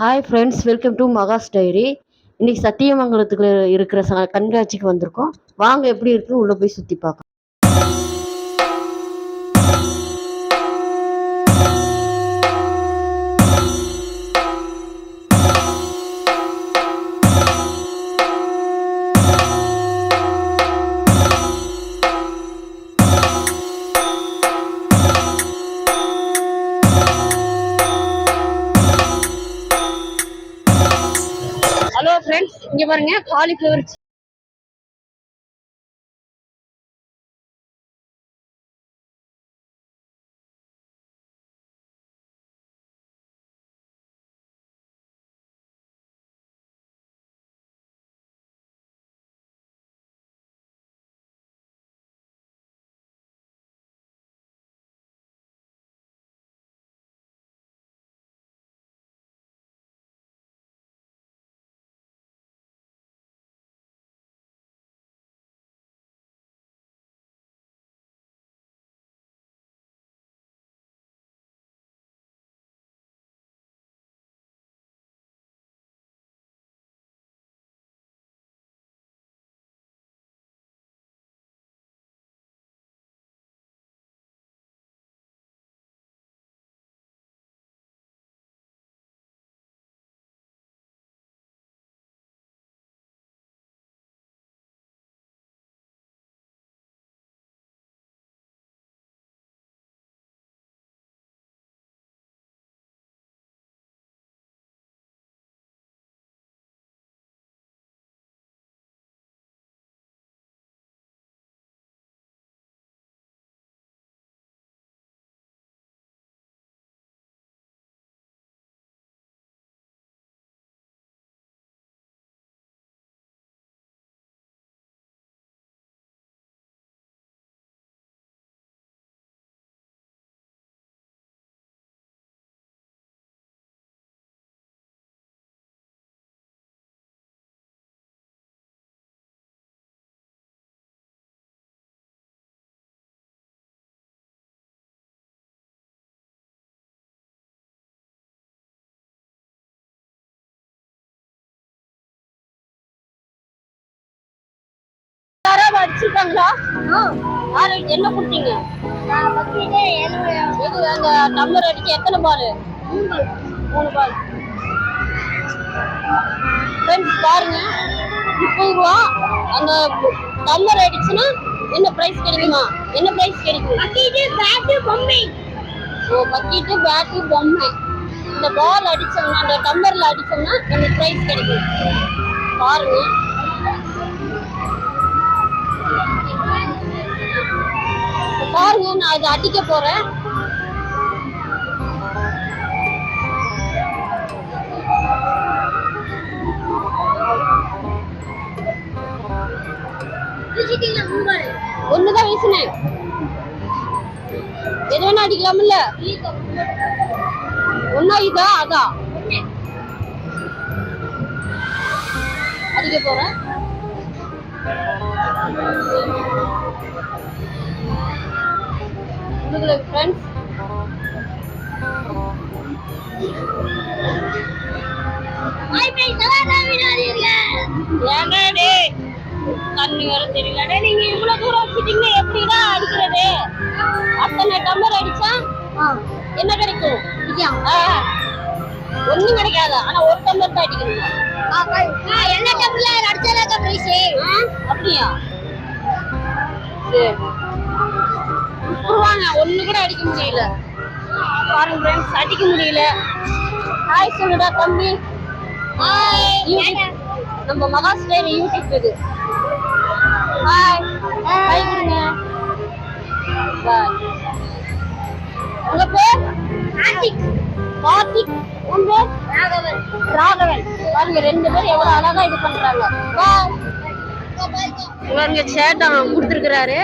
Hi friends welcome to Maha's diary இன்னைக்கு சத்தியமங்கலத்துக்கு இருக்கிற ச கண்காட்சிக்கு வந்திருக்கோம். வாங்க எப்படி இருக்குன்னு உள்ளே போய் சுற்றி பார்க்கலாம். இங்க பாருங்க காலிஃப்ளவர் யாராவது அடிச்சிருக்காங்களா? யாரு என்ன கொடுத்தீங்க? எது அந்த நம்பர் அடிக்க எத்தனை பால் மூணு பால் ஃப்ரெண்ட்ஸ் பாருங்க. முப்பது ரூபா. அந்த நம்பர் அடிச்சுன்னா என்ன பிரைஸ் கிடைக்குமா? என்ன பிரைஸ் கிடைக்கும் பேட்டு பொம்மை. ஓ பக்கெட்டு பேட்டு பொம்மை. இந்த பால் அடிச்சோம்னா அந்த டம்பர்ல அடிச்சோம்னா என்ன பிரைஸ் கிடைக்கும் பாருங்க. பாருங்க நான் இதை அடிக்க போறேன். ஒண்ணுதான் வீசினேன். எது வேணா அடிக்கலாம்ல? ஒன்னா இதா அதா? அடிக்க போறேன். ஃப்ரெண்ட்ஸ் நீங்க இவ்வளவு தூரம் வச்சிட்டீங்க எப்படிடா அடிக்கிறது? அத்தனை டம்பர் அடிச்சா என்ன கிடைக்கும். ஒண்ணும் கிடைக்காது. ஆனா ஒரு டம்பர் தான் அடிக்கணும். என்ன டம்பர் அடிச்சாதான் பிரைஸ் அப்படியா? சரி. வாங்க ஒண்ணு கூட அடிக்க முடியல. பாருங்க ஃப்ரெண்ட்ஸ் அடிக்க முடியல. ஹாய் சொல்லுடா தம்பி. நம்ம மகாஸ்டர் யூடியூப் இது. ஹாய் ஹாய் கொடுங்க பாய் உங்க பேர்? கார்த்திக் உங்க ராகவன். ராகவன். பாருங்க ரெண்டு பேரும் எவ்வளவு அழகா இது பண்றாங்க. பாய் இவருங்க சேட்டை கொடுத்துருக்கிறாரு.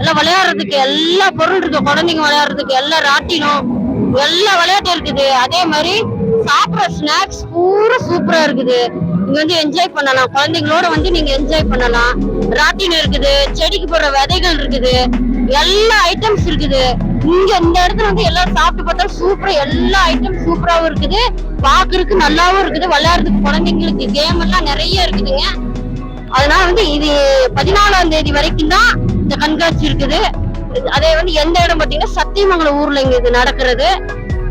எல்லாம் விளையாடுறதுக்கு எல்லா பொருள் இருக்கு. குழந்தைங்க விளையாடுறதுக்கு எல்லா ராட்டினம் எல்லா விளையாட்டும் இருக்குது. அதே மாதிரி சாப்பிடுற ஸ்நாக்ஸ் பூரா சூப்பரா இருக்குது. இங்க வந்து என்ஜாய் பண்ணலாம். குழந்தைங்களோட வந்து நீங்க என்ஜாய் பண்ணலாம். ராட்டினம் இருக்குது செடிக்கு போடுற விதைகள் இருக்குது. எல்லா ஐட்டம்ஸ் இருக்குது. இங்க இந்த இடத்துல வந்து எல்லாம் சாப்பிட்டு பார்த்தா சூப்பரா எல்லா ஐட்டம் சூப்பராவும் இருக்குது. பாக்குறதுக்கு நல்லாவும் இருக்குது. விளையாடுறதுக்கு குழந்தைங்களுக்கு கேம் எல்லாம் நிறைய இருக்குதுங்க அதனால வந்து இது பதினாலாம் தேதி வரைக்கும் தான் இந்த கண்காட்சி இருக்குது. அதே வந்து எந்த இடம் பாத்தீங்கன்னா சத்தியமங்கலம் ஊர்ல இங்க இது நடக்கிறது.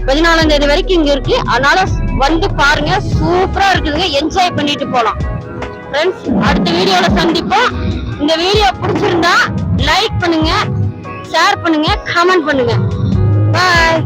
பதினாலாம் தேதி வரைக்கும் இங்க இருக்கு. அதனால வந்து பாருங்க சூப்பரா இருக்குதுங்க. என்ஜாய் பண்ணிட்டு போலாம். ஃப்ரெண்ட்ஸ் அடுத்த வீடியோல சந்திப்போம். இந்த வீடியோ பிடிச்சிருந்தா லைக் பண்ணுங்க ஷேர் பண்ணுங்க கமெண்ட் பண்ணுங்க. பாய்